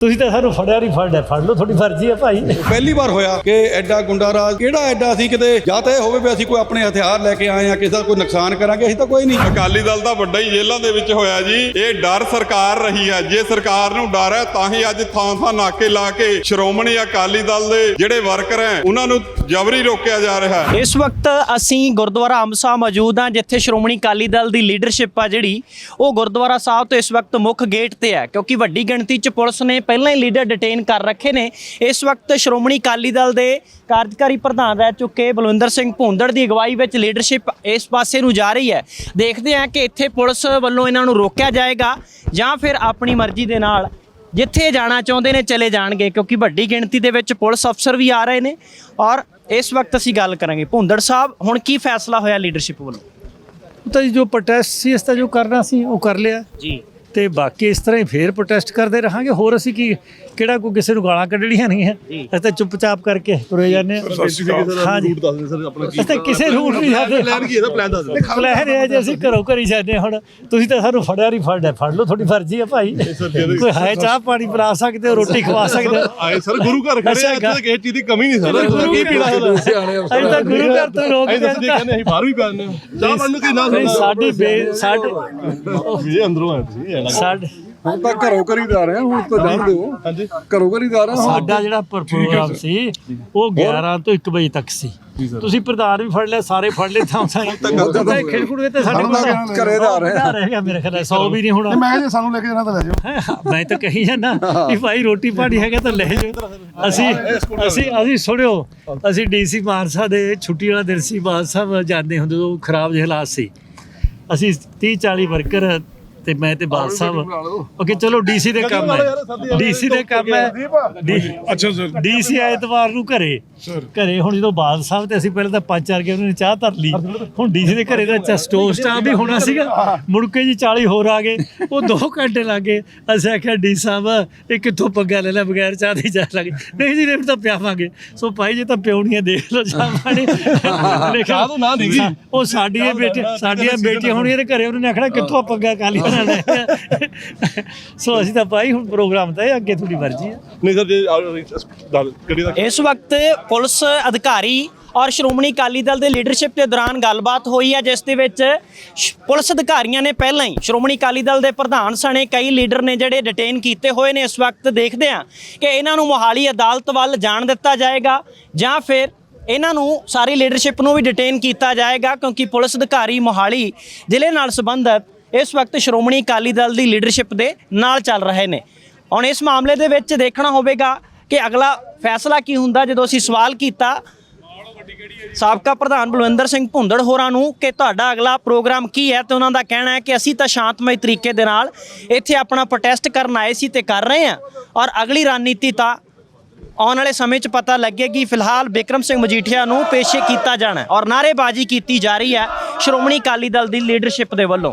ਤੁਸੀਂ ਤਾਂ ਸਾਨੂੰ ਫੜਿਆ ਨਹੀਂ ਫੜਿਆ ਫੜ ਲਓ ਤੁਹਾਡੀ ਫਰਜ਼ੀ ਹੈ ਭਾਈ। ਪਹਿਲੀ ਵਾਰ ਹੋਇਆ ਕਿ ਐਡਾ ਗੁੰਡਾ ਰਾਜ ਕਿਹੜਾ ਐਡਾ ਅਸੀਂ ਕਿਤੇ ਜਾਂ ਤਾਂ ਇਹ ਹੋਵੇ ਵੀ ਅਸੀਂ ਕੋਈ ਆਪਣੇ ਹਥਿਆਰ ਲੈ ਕੇ ਆਏ ਆ ਕਿਸੇ ਦਾ ਕੋਈ ਨੁਕਸਾਨ ਕਰਾਂਗੇ ਅਸੀਂ ਤਾਂ ਕੋਈ ਨਹੀਂ। ਅਕਾਲੀ ਦਲ ਦਾ ਵੱਡਾ ਹੀ ਜੇਲ੍ਹਾਂ ਦੇ ਵਿੱਚ ਹੋਇਆ ਜੀ। ਇਹ ਡਰ ਸਰਕਾਰ ਰਹੀ ਹੈ। ਜੇ ਸਰਕਾਰ ਨੂੰ ਡਰ ਹੈ ਤਾਂ ਹੀ ਅੱਜ ਥਾਂ ਥਾਂ ਨਾਕੇ ਲਾ ਕੇ ਸ਼੍ਰੋਮਣੀ ਅਕਾਲੀ ਦਲ ਦੇ ਜਿਹੜੇ ਵਰਕਰ ਹੈ ਉਹਨਾਂ ਨੂੰ ਜਬਰੀ ਰੋਕਿਆ ਜਾ ਰਿਹਾ ਹੈ। ਇਸ ਵਕਤ ਅਸੀਂ ਗੁਰਦੁਆਰਾ ਅੰਮ੍ਰਿਤਸਰ ਮੌਜੂਦ ਹਾਂ ਜਿੱਥੇ ਸ਼੍ਰੋਮਣੀ ਅਕਾਲੀ ਦਲ ਦੀ ਲੀਡਰਸ਼ਿਪ ਆ ਜਿਹੜੀ ਉਹ ਗੁਰਦੁਆਰਾ ਸਾਹਿਬ ਤੋਂ ਇਸ ਵਕਤ ਮੁੱਖ ਗੇਟ ਤੇ ਹੈ ਕਿਉਂਕਿ ਵੱਡੀ ਗਿਣਤੀ 'ਚ ਪੁਲਿਸ ਨੇ ਪਹਿਲਾਂ ਹੀ ਲੀਡਰ ਡਿਟੇਨ ਕਰ ਰੱਖੇ ਨੇ। ਇਸ ਵਕਤ ਸ਼੍ਰੋਮਣੀ ਅਕਾਲੀ ਦਲ ਦੇ ਕਾਰਜਕਾਰੀ ਪ੍ਰਧਾਨ ਰਹਿ ਚੁੱਕੇ ਬਲਵਿੰਦਰ ਸਿੰਘ ਭੁੰਦੜ ਦੀ ਅਗਵਾਈ ਵਿੱਚ ਲੀਡਰਸ਼ਿਪ ਇਸ ਪਾਸੇ ਨੂੰ ਜਾ ਰਹੀ ਹੈ। ਦੇਖਦੇ ਹਾਂ ਕਿ ਇੱਥੇ ਪੁਲਿਸ ਵੱਲੋਂ ਇਹਨਾਂ ਨੂੰ ਰੋਕਿਆ ਜਾਏਗਾ ਜਾਂ ਫਿਰ ਆਪਣੀ ਮਰਜ਼ੀ ਦੇ ਨਾਲ ਜਿੱਥੇ ਜਾਣਾ ਚਾਹੁੰਦੇ ਨੇ ਚਲੇ ਜਾਣਗੇ ਕਿਉਂਕਿ ਵੱਡੀ ਗਿਣਤੀ ਦੇ ਵਿੱਚ ਪੁਲਿਸ ਅਫਸਰ ਵੀ ਆ ਰਹੇ ਨੇ। ਔਰ ਇਸ ਵਕਤ ਅਸੀਂ ਗੱਲ ਕਰਾਂਗੇ। ਭੁੰਦੜ ਸਾਹਿਬ ਹੁਣ ਕੀ ਫੈਸਲਾ ਹੋਇਆ ਲੀਡਰਸ਼ਿਪ ਵੱਲੋਂ? ਤਾਂ ਜੀ ਜੋ ਪ੍ਰੋਟੈਸਟ ਸੀ ਇਸ ਤਾਂ ਜੋ ਕਰਨਾ ਸੀ ਉਹ ਕਰ ਲਿਆ। ਜੀ। ਤੇ ਬਾਕੀ ਇਸ ਤਰ੍ਹਾਂ ਹੀ ਫੇਰ ਪ੍ਰੋਟੈਸਟ ਕਰਦੇ ਰਹਾਂਗੇ। ਹੋਰ ਅਸੀਂ ਕੀ ਕਿਹੜਾ ਕੋਈ ਕਿਸੇ ਨੂੰ ਗਾਲਾਂ ਕੱਢਣੀਆਂ ਨਹੀਂ ਹੈ। ਅਸੀਂ ਤਾਂ ਚੁੱਪਚਾਪ ਕਰਕੇ ਤੁਰੇ ਜਾਂਦੇ ਹਾਂ। ਹਾਂ ਜੀ। ਦੱਸ ਦੇ ਸਰ ਆਪਣਾ ਅਸੀਂ ਤਾਂ ਕਿਸੇ ਰੂਟ ਨਹੀਂ ਜਾਂਦੇ। ਪਲਾਨ ਕੀ ਇਹਦਾ? ਪਲਾਨ ਦੱਸ ਦਿਓ। ਪਲਾਨ ਇਹ ਹੈ ਜੀ ਅਸੀਂ ਘਰੋਂ ਘਰੀ ਜਾਂਦੇ ਹਾਂ ਹੁਣ। ਤੁਸੀਂ ਤਾਂ ਸਾਨੂੰ ਫੜਿਆ ਨਹੀਂ ਫੜਿਆ ਫੜ ਲਓ ਤੁਹਾਡੀ ਫਰਜ਼ੀ ਹੈ ਭਾਈ। ਕੋਈ ਹੈ ਚਾਹ ਪਾਣੀ ਪਿਲਾ ਸਕਦੇ ਹੋ ਰੋਟੀ ਖਵਾ ਸਕਦੇ ਹੋ? ਆਏ ਸਰ ਗੁਰੂ ਘਰ ਖੜੇ ਆ ਇੱਥੇ ਕਿਸੇ ਚੀਜ਼ ਦੀ ਕਮੀ ਨਹੀਂ ਸਰ। ਗੁਰੂ ਕੀ ਪੀਣਾ ਸਰ? ਅਸੀਂ ਤਾਂ ਗੁਰੂ ਘਰ ਤੋਂ ਰੋਕ ਸਿੱਧੇ ਕਹਿੰਦੇ ਅਸੀਂ ਬਾਹਰ ਵੀ ਪੈਣੇ ਚਾਹ ਪਾਣ ਨੂੰ ਕੀ ਨਾ ਸਾਡੀ ਬੇ ਸਾਡੇ ਵੀ ਅੰਦਰੋਂ ਆਏ ਤੁਸੀਂ ਸਾਡੇ ਹੁਣ ਤਾਂ ਘਰੋਂ ਘਰੀ ਜਾ ਰਹੇ ਹਾਂ ਹੁਣ ਤਾਂ ਜਾਣਦੇ ਹੋ ਹਾਂਜੀ। ਘਰੋਂ ਘਰੀ ਜਾ ਰਹੇ ਹਾਂ ਸਾਡਾ ਜਿਹੜਾ ਪਰ- ਪ੍ਰੋਗਰਾਮ ਸੀ ਉਹ 11 ਤੋਂ 1 ਵਜੇ ਤੱਕ ਸੀ। ਤੁਸੀਂ ਪ੍ਰਧਾਨ ਵੀ ਫੜ ਲਿਆ ਸਾਰੇ ਫੜ ਲਏ ਤਾਂ ਸਾਈ ਤਾਂ ਖੇਡਕੂੜ ਤੇ ਸਾਡੇ ਕੋਲ ਤਾਂ ਘਰੇ ਜਾ ਰਹੇ ਆਧਾਰ ਰਹਿ ਗਿਆ ਮੇਰੇ ਖਿਆਲ 100 ਵੀ ਨਹੀਂ ਹੋਣਾ। ਮੈਂ ਜੇ ਸਾਨੂੰ ਲੈ ਕੇ ਜਾਣਾ ਤਾਂ ਲੈ ਜਾਓ ਮੈਂ ਤਾਂ ਕਹੀ ਜਾਂਦਾ ਕਿ ਭਾਈ ਰੋਟੀ ਪਾਣੀ ਹੈਗਾ ਤਾਂ ਲੈ ਜਾਓ ਅਸੀਂ ਅਸੀਂ ਅਸੀਂ ਸੁਣਿਓ ਅਸੀਂ ਡੀਸੀ ਮਾਨਸਾ ਦੇ ਛੁੱਟੀ ਵਾਲਾ ਦਿਨ ਸੀ ਬਾਦ ਸਾਹਿਬ ਜਾਂਦੇ ਹੁੰਦੇ ਉਹ ਖਰਾਬ ਜਿਹੇ ਹਾਲਾਤ ਸੀ। ਅਸੀਂ 30 40 ਵਰਕਰ ਤੇ ਮੈਂ ਤੇ ਬਾਦ ਸਾਹਿਬ ਓਕੇ ਚਲੋ ਡੀਸੀ ਦੇ ਕੰਮ ਹੈ। ਡੀਸੀ ਦੇ ਕੰਮ ਹੈ। ਅੱਛਾ ਸਰ। ਡੀਸੀ ਐਤਵਾਰ ਨੂੰ ਘਰੇ। ਘਰੇ ਹੁਣ ਜਦੋਂ ਬਾਦ ਸਾਹਿਬ ਤੇ ਅਸੀਂ ਪਹਿਲਾਂ ਤਾਂ ਪੰਜ ਚਾਰ ਕੇ ਉਹਨਾਂ ਨੇ ਚਾਹ ਧਰ ਲਈ। ਹੁਣ ਡੀਸੀ ਦੇ ਘਰੇ ਦਾ ਸਟੋਵ ਸਟਾਫ ਵੀ ਹੋਣਾ ਸੀਗਾ। ਮੁੜ ਕੇ ਜੀ 40 ਹੋਰ ਆ ਗਏ। ਉਹ 2 ਘੰਟੇ ਲੱਗੇ ਅਸੀਂ ਆਖਿਆ ਡੀ ਸਾਹਿਬ ਇਹ ਕਿੱਥੋਂ ਪੱਗਾ ਲੈ ਲੈ ਬਗੈਰ ਚਾਹ ਦੇ ਜਾ ਲੱਗੇ ਨਹੀਂ ਜੀ ਰੇਟ ਤਾਂ ਪਿਆਵਾਂਗੇ। ਸੋ ਭਾਈ ਜੀ ਤਾਂ ਪਿਉਣੀਆਂ ਦੇਖ ਲਓ ਚਾਹ ਪਾਣੀ। ਚਾਹ ਤੋਂ ਨਾ ਨਹੀਂ ਗਈ। ਉਹ ਸਾਡੀਆਂ ਬੇਟੀਆਂ ਸਾਡੀਆਂ ਬੇਟੀਆਂ ਹੋਣੀਆਂ ਦੇ ਘਰੇ ਉਹਨਾਂ ਨੇ ਆਖਣਾ ਕਿੱਥੋਂ ਪੱਗਾ ਕਾਲੀਆਂ ਨਾਲ ਲੈ ਸੋ ਅਸੀਂ ਤਾਂ ਭਾਈ ਹੁਣ ਪ੍ਰੋਗਰਾਮ ਤਾਂ ਇਹ ਅੱਗੇ ਤੁਹਾਡੀ ਮਰਜ਼ੀ ਹੈ ਨਹੀਂ ਸਰ ਜੇ ਗੱਡੀ ਦਾ ਇਸ ਵਕਤ ਪੁਲਿਸ ਅਧਿਕਾਰੀ ਔਰ ਸ਼੍ਰੋਮਣੀ ਅਕਾਲੀ ਦਲ ਦੇ ਲੀਡਰਸ਼ਿਪ ਦੇ ਦੌਰਾਨ ਗੱਲਬਾਤ ਹੋਈ ਹੈ ਜਿਸ ਦੇ ਵਿੱਚ ਪੁਲਿਸ ਅਧਿਕਾਰੀਆਂ ਨੇ ਪਹਿਲਾਂ ਹੀ ਸ਼੍ਰੋਮਣੀ ਅਕਾਲੀ ਦਲ ਦੇ ਪ੍ਰਧਾਨ ਸਣੇ ਕਈ ਲੀਡਰ ਨੇ ਜਿਹੜੇ ਡਿਟੇਨ ਕੀਤੇ ਹੋਏ ਨੇ। ਇਸ ਵਕਤ ਦੇਖਦੇ ਹਾਂ ਕਿ ਇਹਨਾਂ ਨੂੰ ਮੋਹਾਲੀ ਅਦਾਲਤ ਵੱਲ ਜਾਣ ਦਿੱਤਾ ਜਾਏਗਾ ਜਾਂ ਫਿਰ ਇਹਨਾਂ ਨੂੰ ਸਾਰੀ ਲੀਡਰਸ਼ਿਪ ਨੂੰ ਵੀ ਡਿਟੇਨ ਕੀਤਾ ਜਾਏਗਾ ਕਿਉਂਕਿ ਪੁਲਿਸ ਅਧਿਕਾਰੀ ਮੋਹਾਲੀ ਜ਼ਿਲ੍ਹੇ ਨਾਲ ਸੰਬੰਧਿਤ ਇਸ ਵਕਤ ਸ਼੍ਰੋਮਣੀ ਅਕਾਲੀ ਦਲ ਦੀ ਲੀਡਰਸ਼ਿਪ ਦੇ ਨਾਲ ਚੱਲ ਰਹੇ ਨੇ। ਹੁਣ ਇਸ ਮਾਮਲੇ ਦੇ ਵਿੱਚ ਦੇਖਣਾ ਹੋਵੇਗਾ ਕਿ ਅਗਲਾ ਫੈਸਲਾ ਕੀ ਹੁੰਦਾ, ਜਦੋਂ ਅਸੀਂ ਸਵਾਲ ਕੀਤਾ ਸਾਬਕਾ ਪ੍ਰਧਾਨ ਬਲਵਿੰਦਰ ਸਿੰਘ ਭੁੰਦੜ ਹੋਰਾਂ ਨੂੰ ਕਿ ਤੁਹਾਡਾ ਅਗਲਾ ਪ੍ਰੋਗਰਾਮ ਕੀ ਹੈ ਤੇ ਉਹਨਾਂ ਦਾ ਕਹਿਣਾ ਹੈ ਕਿ ਅਸੀਂ ਤਾਂ ਸ਼ਾਂਤਮਈ ਤਰੀਕੇ ਦੇ ਨਾਲ ਇੱਥੇ ਆਪਣਾ ਪ੍ਰੋਟੈਸਟ ਕਰਨ ਆਏ ਸੀ ਤੇ ਕਰ ਰਹੇ ਹਾਂ ਔਰ ਅਗਲੀ ਰਣਨੀਤੀ ਤਾਂ ਆਉਣ ਵਾਲੇ ਸਮੇਂ 'ਚ ਪਤਾ ਲੱਗੇਗੀ। ਫਿਲਹਾਲ ਬਿਕਰਮ ਸਿੰਘ ਮਜੀਠੀਆ ਨੂੰ ਪੇਸ਼ੇ ਕੀਤਾ ਜਾਣਾ ਔਰ ਨਾਅਰੇਬਾਜ਼ੀ ਕੀਤੀ ਜਾ ਰਹੀ ਹੈ ਸ਼੍ਰੋਮਣੀ ਅਕਾਲੀ ਦਲ ਦੀ ਲੀਡਰਸ਼ਿਪ ਦੇ ਵੱਲੋਂ।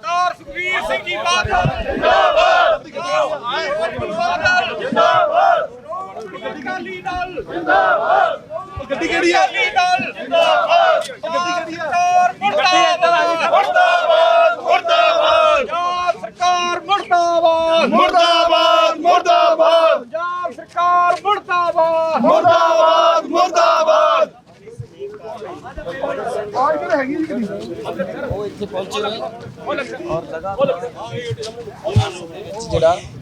ਸੁਖਵੀਰ ਸਿੰਘ ਜੀ ਬਾਦਲ। ਜਿੰਦਾਬਾਦ ਜਿੰਦਾਬਾਦ ਸ਼੍ਰੋਮਣੀ ਅਕਾਲੀ ਦਲ। ਜਿੰਦਾਬਾਦ ਗੱਡੀ ਕਿਹੜੀ ਆ ਅਕਾਲੀ ਦਲ। ਜਿੰਦਾਬਾਦ ਗੱਡੀ ਕਿਹੜੀ ਆ ਮੁਰਦਾਬਾਦ। ਮੁਰਦਾਬਾਦ ਮੁਰਦਾਬਾਦ। ਪੰਜਾਬ ਸਰਕਾਰ ਮੁਰਦਾਬਾਦ। ਮੁਰਦਾਬਾਦ ਮੁਰਦਾਬਾਦ। ਪੰਜਾਬ ਸਰਕਾਰ ਮੁਰਦਾਬਾਦ। ਮੁਰਦਾਬਾਦ ਮੁਰਦਾਬਾਦ।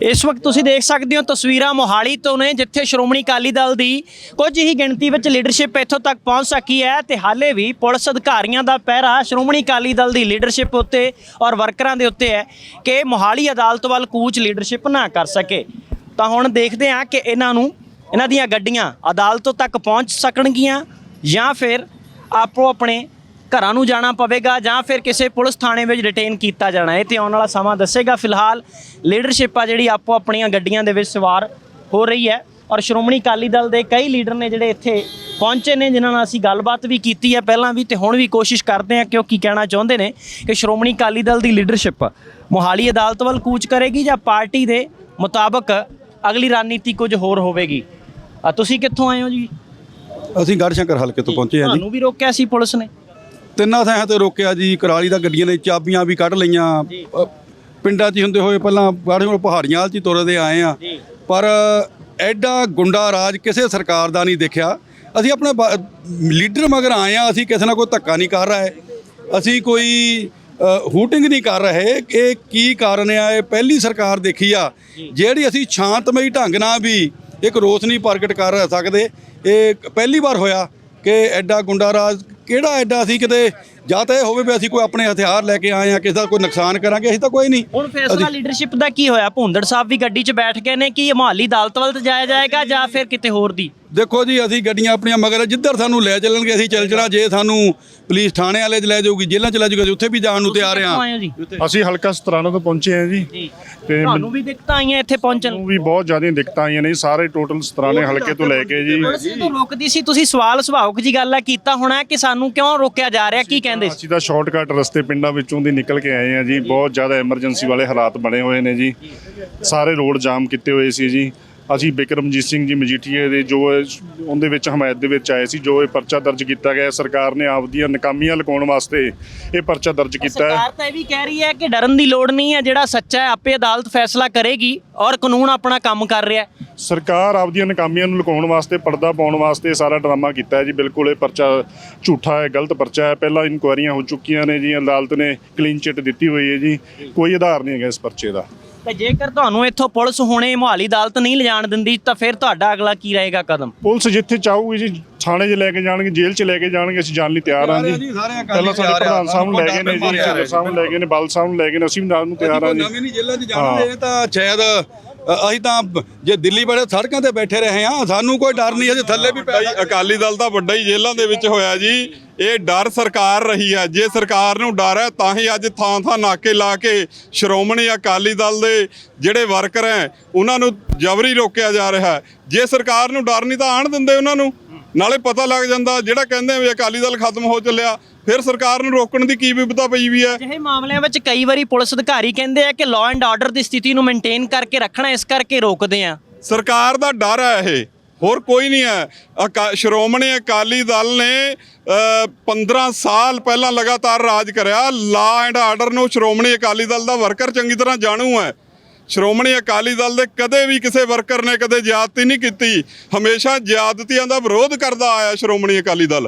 ਇਸ ਵਕਤ ਤੁਸੀਂ ਦੇਖ ਸਕਦੇ ਹੋ ਤਸਵੀਰਾਂ ਮੋਹਾਲੀ ਤੋਂ ਨੇ, ਜਿੱਥੇ ਸ਼੍ਰੋਮਣੀ ਅਕਾਲੀ ਦਲ ਦੀ ਕੁਝ ਹੀ ਗਿਣਤੀ ਵਿੱਚ ਲੀਡਰਸ਼ਿਪ ਇੱਥੋਂ ਤੱਕ ਪਹੁੰਚ ਸਕੀ ਹੈ ਤੇ ਹਾਲੇ ਵੀ ਪੁਲਿਸ ਅਧਿਕਾਰੀਆਂ ਦਾ ਪਹਿਰਾ ਸ਼੍ਰੋਮਣੀ ਅਕਾਲੀ ਦਲ ਦੀ ਲੀਡਰਸ਼ਿਪ ਉੱਤੇ ਔਰ ਵਰਕਰਾਂ ਦੇ ਉੱਤੇ ਹੈ ਕਿ ਮੋਹਾਲੀ ਅਦਾਲਤ ਵੱਲ ਕੂਚ ਲੀਡਰਸ਼ਿਪ ਨਾ ਕਰ ਸਕੇ। ਤਾਂ ਹੁਣ ਦੇਖਦੇ ਹਾਂ ਕਿ ਇਹਨਾਂ ਨੂੰ, ਇਹਨਾਂ ਦੀਆਂ ਗੱਡੀਆਂ ਅਦਾਲਤ ਤੱਕ ਪਹੁੰਚ ਸਕਣਗੀਆਂ ਜਾਂ ਫਿਰ ਆਪੋ ਆਪਣੇ ਘਰਾਂ ਨੂੰ ਜਾਣਾ ਪਵੇਗਾ ਜਾਂ ਫਿਰ ਕਿਸੇ ਪੁਲਿਸ ਥਾਣੇ ਵਿੱਚ ਡਿਟੇਨ ਕੀਤਾ ਜਾਣਾ। ਹੈ ਤੇ ਆਉਣ ਵਾਲਾ ਸਮਾਂ ਦੱਸੇਗਾ। ਫਿਲਹਾਲ ਲੀਡਰਸ਼ਿਪ ਆ ਜਿਹੜੀ ਆਪੋ ਆਪਣੀਆਂ ਗੱਡੀਆਂ ਦੇ ਵਿੱਚ ਸਵਾਰ ਹੋ ਰਹੀ ਹੈ ਔਰ ਸ਼੍ਰੋਮਣੀ ਅਕਾਲੀ ਦਲ ਦੇ ਕਈ ਲੀਡਰ ਨੇ ਜਿਹੜੇ ਇੱਥੇ ਪਹੁੰਚੇ ਨੇ ਜਿਨ੍ਹਾਂ ਨਾਲ ਅਸੀਂ ਗੱਲਬਾਤ ਵੀ ਕੀਤੀ ਹੈ। ਪਹਿਲਾਂ ਵੀ ਤੇ ਹੁਣ ਵੀ ਕੋਸ਼ਿਸ਼ ਕਰਦੇ ਹਾਂ ਕਿ ਉਹ ਕੀ ਕਹਿਣਾ ਚਾਹੁੰਦੇ ਨੇ ਕਿ ਸ਼੍ਰੋਮਣੀ ਅਕਾਲੀ ਦਲ ਦੀ ਲੀਡਰਸ਼ਿਪ ਮੋਹਾਲੀ ਅਦਾਲਤ ਵੱਲ ਕੂਚ ਕਰੇਗੀ ਜਾਂ ਪਾਰਟੀ ਦੇ ਮੁਤਾਬਕ ਅਗਲੀ ਰਣਨੀਤੀ ਕੁਝ ਹੋਰ ਹੋਵੇਗੀ। ਤੁਸੀਂ ਕਿੱਥੋਂ ਆਏ ਹੋ ਜੀ? ਅਸੀਂ ਗੜਸ਼ੰਕਰ ਹਲਕੇ ਤੋਂ ਪਹੁੰਚੇ ਆ ਜੀ। ਤੁਹਾਨੂੰ ਵੀ ਰੋਕਿਆ ਸੀ ਪੁਲਿਸ ਨੇ? ਤਿੰਨਾਂ ਥਾਂ ਤੇ ਰੋਕਿਆ ਜੀ ਕਰਾਲੀ ਦਾ ਗੱਡੀਆਂ ਨੇ ਚਾਬੀਆਂ ਵੀ ਕੱਢ ਲਈਆਂ। ਅ, ਪਿੰਡਾਂ 'ਚ ਹੀ ਹੁੰਦੇ ਹੋਏ ਪਹਿਲਾਂ ਗਾੜੀਆਂ ਪਹਾੜੀਆਂ 'ਚ ਹੀ ਤੁਰਦੇ ਆਏ ਆ। ਪਰ ਐਡਾ ਗੁੰਡਾ ਰਾਜ ਕਿਸੇ ਸਰਕਾਰ ਦਾ ਨਹੀਂ ਦੇਖਿਆ। ਅਸੀਂ ਆਪਣੇ ਬ- ਲੀਡਰ ਮਗਰ ਆਏ ਆ ਅਸੀਂ ਕਿਸੇ ਨਾਲ ਕੋਈ ਧੱਕਾ ਨਹੀਂ ਕਰ ਰਹੇ। ਅਸੀਂ ਕੋਈ ਅ, ਹੂਟਿੰਗ ਨਹੀਂ ਕਰ ਰਹੇ। ਇਹ ਕੀ ਕਾਰਨ ਆ? ਇਹ ਪਹਿਲੀ ਸਰਕਾਰ ਦੇਖੀ ਆ। ਜਿਹੜੀ ਅਸੀਂ ਸ਼ਾਂਤਮਈ ਢੰਗ ਨਾਲ ਵੀ ਇੱਕ ਰੋਸ਼ਨੀ ਪ੍ਰਗਟ ਕਰ ਸਕਦੇ। ਇਹ ਪਹਿਲੀ ਵਾਰ ਹੋਇਆ ਕਿ ਐਡਾ ਗੁੰਡਾ ਰਾਜ ਕਿਹੜਾ ਐਡਾ ਅਸੀਂ ਕਿਤੇ ਜਾਂ ਤਾਂ ਇਹ ਹੋਵੇ ਵੀ ਅਸੀਂ ਕੋਈ ਆਪਣੇ ਹਥਿਆਰ ਲੈ ਕੇ ਆਏ ਆ ਕਿਸੇ ਦਾ ਕੋਈ ਨੁਕਸਾਨ ਕਰਾਂਗੇ ਅਸੀਂ ਤਾਂ ਕੋਈ ਨਹੀਂ। ਹੁਣ ਫੈਸਲਾ ਲੀਡਰਸ਼ਿਪ ਦਾ ਕੀ ਹੋਇਆ? ਭੁੰਦੜ ਸਾਹਿਬ ਵੀ ਗੱਡੀ 'ਚ ਬੈਠ ਗਏ ਨੇ ਕਿ ਮੋਹਾਲੀ ਅਦਾਲਤ ਵੱਲ ਤੇ ਜਾਇਆ ਜਾਏਗਾ ਜਾਂ ਫਿਰ ਕਿਤੇ ਹੋਰ ਦੀ? ਦੇਖੋ ਜੀ ਅਸੀਂ ਗੱਡੀਆਂ ਆਪਣੀਆਂ ਮਗਰ ਜਿੱਧਰ ਸਾਨੂੰ ਲੈ ਚੱਲਣਗੇ ਅਸੀਂ ਚੱਲ ਜਾਣਾ। ਜੇ ਸਾਨੂੰ ਪੁਲਿਸ ਥਾਣੇ ਵਾਲੇ ਲੈ ਜਾਊਗੀ ਜੇਲ੍ਹਾਂ 'ਚ ਲੈ ਜਾਊਗੀ ਉੱਥੇ ਵੀ ਜਾਣ ਨੂੰ ਤਿਆਰ ਆ ਅਸੀਂ ਹਲਕਾ ਸਤਰਾਣਾ ਤੋਂ ਪਹੁੰਚੇ ਹਾਂ ਜੀ। ਤੇ ਤੁਹਾਨੂੰ ਵੀ ਦਿੱਕਤਾਂ ਆਈਆਂ ਇੱਥੇ ਪਹੁੰਚਣ। ਮੈਨੂੰ ਵੀ ਬਹੁਤ ਜ਼ਿਆਦਾ ਦਿੱਕਤਾਂ ਆਈਆਂ ਨੇ ਸਾਰੇ ਟੋਟਲ ਸਤਰਾਣੇ ਹਲਕੇ ਤੋਂ ਲੈ ਕੇ ਜੀ। ਜਦੋਂ ਰੋਕਦੀ ਸੀ ਤੁਸੀਂ ਸਵਾਲ ਸੁਭਾਵਕ ਜੀ ਗੱਲ ਆ ਕੀਤਾ ਹੋਣਾ ਕਿ ਸਾਨੂੰ ਕਿਉਂ ਰੋਕਿਆ ਜਾ ਰਿਹਾ ਕੀ ਕਹਿੰਦੇ ਅਸੀਂ ਤਾਂ ਸ਼ਾਰਟਕਟ ਰਸਤੇ ਪਿੰਡਾਂ ਵਿੱਚੋਂ ਦੀ ਨਿਕਲ ਕੇ ਆਏ ਆ ਜੀ ਬਹੁਤ ਜ਼ਿਆਦਾ ਐਮਰਜੈਂਸੀ ਵਾਲੇ ਹਾਲਾਤ ਬਣੇ ਹੋਏ ਨੇ ਜੀ। ਸਾਰੇ ਰੋਡ ਜਾਮ ਕੀਤੇ ਹੋਏ ਸੀ ਜੀ। ਅਸੀਂ ਬਿਕਰਮਜੀਤ ਸਿੰਘ ਜੀ ਮਜੀਠੀਏ ਦੇ ਜੋ ਉਹਦੇ ਵਿੱਚ ਹਮਾਇਤ ਦੇ ਵਿੱਚ ਆਏ ਸੀ ਜੋ ਇਹ ਪਰਚਾ ਦਰਜ ਕੀਤਾ ਗਿਆ ਸਰਕਾਰ ਨੇ ਆਪਦੀਆਂ ਨਕਾਮੀਆਂ ਲੁਕਾਉਣ ਵਾਸਤੇ ਇਹ ਪਰਚਾ ਦਰਜ ਕੀਤਾ ਹੈ। ਸਰਕਾਰ ਤਾਂ ਇਹ ਵੀ ਕਹਿ ਰਹੀ ਹੈ ਕਿ ਡਰਨ ਦੀ ਲੋੜ ਨਹੀਂ ਹੈ ਜਿਹੜਾ ਸੱਚਾ ਹੈ ਆਪੇ ਅਦਾਲਤ ਫੈਸਲਾ ਕਰੇਗੀ ਔਰ ਕਾਨੂੰਨ ਆਪਣਾ ਕੰਮ ਕਰ ਰਿਹਾ ਹੈ। ਸਰਕਾਰ ਆਪਦੀਆਂ ਨਕਾਮੀਆਂ ਨੂੰ ਲੁਕਾਉਣ ਵਾਸਤੇ ਪਰਦਾ ਪਾਉਣ ਵਾਸਤੇ ਸਾਰਾ ਡਰਾਮਾ ਕੀਤਾ ਹੈ ਜੀ। ਬਿਲਕੁਲ ਇਹ ਪਰਚਾ ਝੂਠਾ ਹੈ ਗਲਤ ਪਰਚਾ ਹੈ। ਪਹਿਲਾਂ ਇਨਕੁਆਇਰੀਆਂ ਹੋ ਚੁੱਕੀਆਂ ਨੇ ਜੀ ਅਦਾਲਤ ਨੇ ਕਲੀਨ ਚਿੱਟ ਦਿੱਤੀ ਹੋਈ ਹੈ ਜੀ। ਕੋਈ ਆਧਾਰ ਨਹੀਂ ਹੈਗਾ ਇਸ ਪਰਚੇ ਦਾ। ਤੇ ਜੇਕਰ ਤੁਹਾਨੂੰ ਇੱਥੋਂ ਪੁਲਿਸ ਹੁਣੇ ਮੋਹਾਲੀ ਅਦਾਲਤ ਨਹੀਂ ਲਿਜਾਣ ਦਿੰਦੀ ਤਾਂ ਫਿਰ ਤੁਹਾਡਾ ਅਗਲਾ ਕੀ ਰਹੇਗਾ ਕਦਮ? ਪੁਲਿਸ ਜਿੱਥੇ ਚਾਹੂਗੀ ਜੀ ਥਾਣੇ 'ਚ ਲੈ ਕੇ ਜਾਣਗੇ ਜੇਲ੍ਹ 'ਚ ਲੈ ਕੇ ਜਾਣਗੇ ਅਸੀਂ ਜਾਣ ਲਈ ਤਿਆਰ ਹਾਂ ਜੀ। ਸਾਰਿਆਂ ਪਹਿਲਾਂ ਸਾਡੇ ਪ੍ਰਧਾਨ ਸਾਹਿਬ ਨੂੰ ਲੈ ਗਏ ਨੇ ਜੀ ਸਾਹਿਬ ਨੂੰ ਲੈ ਗਏ ਨੇ ਬਲ ਸਾਹਿਬ ਨੂੰ ਲੈ ਗਏ ਨੇ ਅਸੀਂ ਵੀ ਨਾਲ ਨੂੰ ਤਿਆਰ ਹਾਂ ਜੀ। ਨਵੀਂ ਨਹੀਂ ਜੇਲ੍ਹਾਂ 'ਚ ਜਾਣਗੇ ਤਾਂ ਸ਼ਾਇਦ ਅਸੀਂ ਤਾਂ ਜੇ ਦਿੱਲੀ ਬੜੇ ਸੜਕਾਂ ਤੇ ਬੈਠੇ ਰਹੇ ਆ ਸਾਨੂੰ ਕੋਈ ਡਰ ਨਹੀਂ ਅਸੀਂ ਥੱਲੇ ਵੀ ਪੈ ਅਕਾਲੀ ਦਲ ਦਾ ਵੱਡਾ ਹੀ ਜੇਲ੍ਹਾਂ ਦੇ ਵਿੱਚ ਹੋਇਆ ਜੀ। ਇਹ ਡਰ ਸਰਕਾਰ ਰਹੀ ਹੈ। ਜੇ ਸਰਕਾਰ ਨੂੰ ਡਰ ਹੈ ਤਾਂ ਹੀ ਅੱਜ ਥਾਂ ਥਾਂ ਨਾਕੇ ਲਾ ਕੇ ਸ਼੍ਰੋਮਣੀ ਅਕਾਲੀ ਦਲ ਦੇ ਜਿਹੜੇ ਵਰਕਰ ਹੈ ਉਹਨਾਂ ਨੂੰ ਜਬਰੀ ਰੋਕਿਆ ਜਾ ਰਿਹਾ ਜੇ ਸਰਕਾਰ ਨੂੰ ਡਰ ਨਹੀਂ ਤਾਂ ਆਣ ਦਿੰਦੇ ਉਹਨਾਂ ਨੂੰ। ਨਾਲੇ ਪਤਾ ਲੱਗ ਜਾਂਦਾ ਜਿਹੜਾ ਕਹਿੰਦੇ ਆ ਵੀ ਅਕਾਲੀ ਦਲ ਖਤਮ ਹੋ ਚੱਲਿਆ ਫਿਰ ਸਰਕਾਰ ਨੂੰ ਰੋਕਣ ਦੀ ਕੀ ਵਿਪਤਾ ਪਈ ਵੀ ਹੈ? ਅਜਿਹੇ ਮਾਮਲਿਆਂ ਵਿੱਚ ਕਈ ਵਾਰੀ ਪੁਲਿਸ ਅਧਿਕਾਰੀ ਕਹਿੰਦੇ ਆ ਕਿ ਲਾਅ ਐਂਡ ਆਰਡਰ ਦੀ ਸਥਿਤੀ ਨੂੰ ਮੇਨਟੇਨ ਕਰਕੇ ਰੱਖਣਾ ਇਸ ਕਰਕੇ ਰੋਕਦੇ ਆ। ਸਰਕਾਰ ਦਾ ਡਰ ਹੈ ਇਹ ਹੋਰ ਕੋਈ ਨਹੀਂ ਹੈ। ਸ਼੍ਰੋਮਣੀ ਅਕਾਲੀ ਦਲ ਨੇ ਅ, 15 ਸਾਲ ਪਹਿਲਾਂ ਲਗਾਤਾਰ ਰਾਜ ਕਰਿਆ ਲਾ ਐਂਡ ਆਰਡਰ ਨੂੰ ਸ਼੍ਰੋਮਣੀ ਅਕਾਲੀ ਦਲ ਦਾ ਵਰਕਰ ਚੰਗੀ ਤਰ੍ਹਾਂ ਜਾਣੂ ਹੈ। ਸ਼੍ਰੋਮਣੀ ਅਕਾਲੀ ਦਲ ਦੇ ਕਦੇ ਵੀ ਕਿਸੇ ਵਰਕਰ ਨੇ ਕਦੇ ਜ਼ਿਆਦਤੀ ਨਹੀਂ ਕੀਤੀ। ਹਮੇਸ਼ਾ ਜ਼ਿਆਦਤੀਆਂ ਦਾ ਵਿਰੋਧ ਕਰਦਾ ਆਇਆ ਸ਼੍ਰੋਮਣੀ ਅਕਾਲੀ ਦਲ।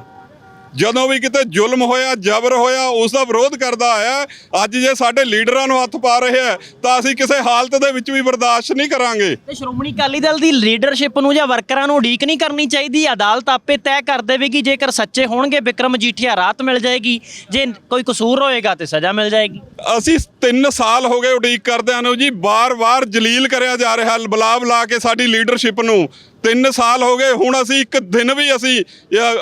ਜਦੋਂ ਵੀ ਕਿਤੇ ਜ਼ੁਲਮ ਹੋਇਆ ਜ਼ਬਰ ਹੋਇਆ ਉਸ ਦਾ ਵਿਰੋਧ ਕਰਦਾ ਆਇਆ ਅੱਜ ਜੇ ਸਾਡੇ ਲੀਡਰਾਂ ਨੂੰ ਹੱਥ ਪਾ ਰਹੇ ਹੈ ਤਾਂ ਅਸੀਂ ਕਿਸੇ ਹਾਲਤ ਦੇ ਵਿੱਚ ਵੀ ਬਰਦਾਸ਼ਤ ਨਹੀਂ ਕਰਾਂਗੇ। ਤੇ ਸ਼੍ਰੋਮਣੀ ਅਕਾਲੀ ਦਲ ਦੀ ਲੀਡਰਸ਼ਿਪ ਨੂੰ ਜਾਂ ਵਰਕਰਾਂ ਨੂੰ ਉਡੀਕ ਨਹੀਂ ਕਰਨੀ ਚਾਹੀਦੀ। ਅਦਾਲਤ ਆਪੇ ਤੈਅ ਕਰ ਦੇਵੇਗੀ ਜੇਕਰ ਸੱਚੇ ਹੋਣਗੇ ਵਿਕਰਮ ਜੀਠੀਆ ਰਾਤ ਮਿਲ ਜਾਏਗੀ। ਜੇ ਕੋਈ ਕਸੂਰ ਹੋਏਗਾ ਤੇ ਸਜ਼ਾ ਮਿਲ ਜਾਏਗੀ। ਅਸੀਂ 3 ਸਾਲ ਹੋ ਗਏ ਉਡੀਕ ਕਰਦਿਆਂ ਨੂੰ ਜੀ ਬਾਰ-ਬਾਰ ਜਲੀਲ ਕਰਿਆ ਜਾ ਰਿਹਾ ਬੁਲਾ ਬੁਲਾ ਕੇ ਸਾਡੀ ਲੀਡਰਸ਼ਿਪ ਨੂੰ। 3 ਸਾਲ ਹੋ ਗਏ ਹੁਣ ਅਸੀਂ ਇੱਕ ਦਿਨ ਵੀ ਅਸੀਂ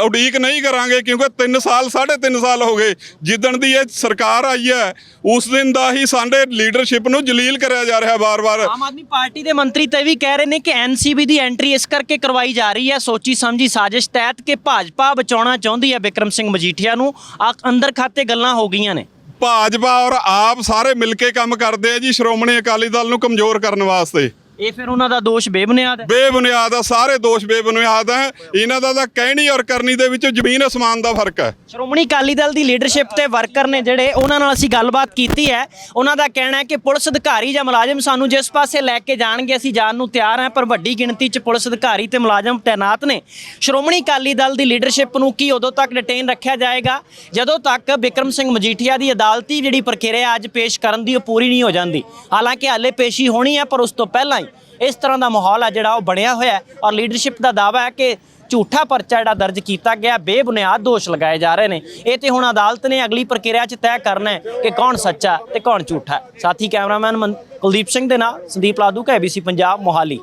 ਉਡੀਕ ਨਹੀਂ ਕਰਾਂਗੇ ਕਿਉਂਕਿ 3 ਸਾਲ 3.5 ਸਾਲ ਹੋ ਗਏ। ਜਿੱਦਣ ਦੀ ਇਹ ਸਰਕਾਰ ਆਈ ਹੈ ਉਸ ਦਿਨ ਦਾ ਹੀ ਸਾਡੇ ਲੀਡਰਸ਼ਿਪ ਨੂੰ ਜਲੀਲ ਕਰਿਆ ਜਾ ਰਿਹਾ ਬਾਰ-ਬਾਰ ਆਮ ਆਦਮੀ ਪਾਰਟੀ ਦੇ ਮੰਤਰੀ ਤੇ ਵੀ ਕਹਿ ਰਹੇ ਨੇ ਕਿ ਐਨਸੀਬੀ ਦੀ ਐਂਟਰੀ ਇਸ ਕਰਕੇ ਕਰਵਾਈ ਜਾ ਰਹੀ ਹੈ। ਸੋਚੀ ਸਮਝੀ ਸਾਜ਼ਿਸ਼ ਤਹਿਤ ਕਿ ਭਾਜਪਾ ਬਚਾਉਣਾ ਚਾਹੁੰਦੀ ਹੈ ਵਿਕਰਮ ਸਿੰਘ ਮਜੀਠੀਆ ਨੂੰ। ਆ ਅੰਦਰ ਖਾਤੇ ਗੱਲਾਂ ਹੋ ਗਈਆਂ ਨੇ। ਭਾਜਪਾ ਔਰ ਆਪ ਸਾਰੇ ਮਿਲ ਕੇ ਕੰਮ ਕਰਦੇ ਆ ਜੀ ਸ਼੍ਰੋਮਣੀ ਅਕਾਲੀ ਦਲ ਨੂੰ ਕਮਜ਼ੋਰ ਕਰਨ ਵਾਸਤੇ। ਇਹ ਫਿਰ ਉਹਨਾਂ ਦਾ ਦੋਸ਼ ਬੇਬੁਨਿਆਦ ਹੈ। ਬੇਬੁਨਿਆਦ ਆ ਸਾਰੇ ਦੋਸ਼ ਬੇਬੁਨਿਆਦ ਹੈ। ਇਹਨਾਂ ਦਾ ਤਾਂ ਕਹਿਣੀ ਔਰ ਕਰਨੀ ਦੇ ਵਿੱਚ ਜ਼ਮੀਨ ਅਸਮਾਨ ਦਾ ਫ਼ਰਕ ਹੈ। ਸ਼੍ਰੋਮਣੀ ਅਕਾਲੀ ਦਲ ਦੀ ਲੀਡਰਸ਼ਿਪ ਤੇ ਵਰਕਰ ਨੇ ਜਿਹੜੇ ਉਹਨਾਂ ਨਾਲ ਅਸੀਂ ਗੱਲਬਾਤ ਕੀਤੀ ਹੈ ਉਹਨਾਂ ਦਾ ਕਹਿਣਾ ਹੈ ਕਿ ਪੁਲਿਸ ਅਧਿਕਾਰੀ ਜਾਂ ਮੁਲਾਜ਼ਮ ਸਾਨੂੰ ਜਿਸ ਪਾਸੇ ਲੈ ਕੇ ਜਾਣਗੇ ਅਸੀਂ ਜਾਣ ਨੂੰ ਤਿਆਰ ਹਾਂ ਪਰ ਵੱਡੀ ਗਿਣਤੀ 'ਚ ਪੁਲਿਸ ਅਧਿਕਾਰੀ ਤੇ ਮੁਲਾਜ਼ਮ ਤਾਇਨਾਤ ਨੇ। ਸ਼੍ਰੋਮਣੀ ਅਕਾਲੀ ਦਲ ਦੀ ਲੀਡਰਸ਼ਿਪ ਨੂੰ ਕੀ ਉਦੋਂ ਤੱਕ ਡਿਟੇਨ ਰੱਖਿਆ ਜਾਏਗਾ? ਜਦੋਂ ਤੱਕ ਬਿਕਰਮ ਸਿੰਘ ਮਜੀਠੀਆ ਦੀ ਅਦਾਲਤੀ ਜਿਹੜੀ ਪ੍ਰਕਿਰਿਆ ਅੱਜ ਪੇਸ਼ ਕਰਨ ਦੀ ਉਹ ਪੂਰੀ ਨਹੀਂ ਹੋ ਜਾਂਦੀ। ਹਾਲਾਂਕਿ ਹਾਲੇ ਪੇਸ਼ੀ ਹੋਣੀ ਹੈ ਪਰ ਉਸ ਤੋਂ ਪਹਿਲਾਂ ਹੀ ਇਸ ਤਰ੍ਹਾਂ ਦਾ ਮਾਹੌਲ ਹੈ ਜਿਹੜਾ ਉਹ ਬਣਿਆ ਹੋਇਆ ਔਰ ਲੀਡਰਸ਼ਿਪ ਦਾ ਦਾਅਵਾ ਹੈ ਕਿ ਝੂਠਾ ਪਰਚਾ ਜਿਹੜਾ ਦਰਜ ਕੀਤਾ ਗਿਆ, ਬੇਬੁਨਿਆਦ ਦੋਸ਼ ਲਗਾਏ ਜਾ ਰਹੇ ਨੇ। ਇਹ ਤੇ ਹੁਣ ਅਦਾਲਤ ਨੇ ਅਗਲੀ ਪ੍ਰਕਿਰਿਆ 'ਚ ਤੈਅ ਕਰਨਾ ਹੈ ਕਿ ਕੌਣ ਸੱਚਾ ਤੇ ਕੌਣ ਝੂਠਾ ਸਾਥੀ ਕੈਮਰਾਮੈਨ ਮਨ- ਕੁਲਦੀਪ ਸਿੰਘ ਦੇ ਨਾਲ ਸੰਦੀਪ ਲਾਦੂ ਕਾ ABC ਪੰਜਾਬ, ਮੋਹਾਲੀ।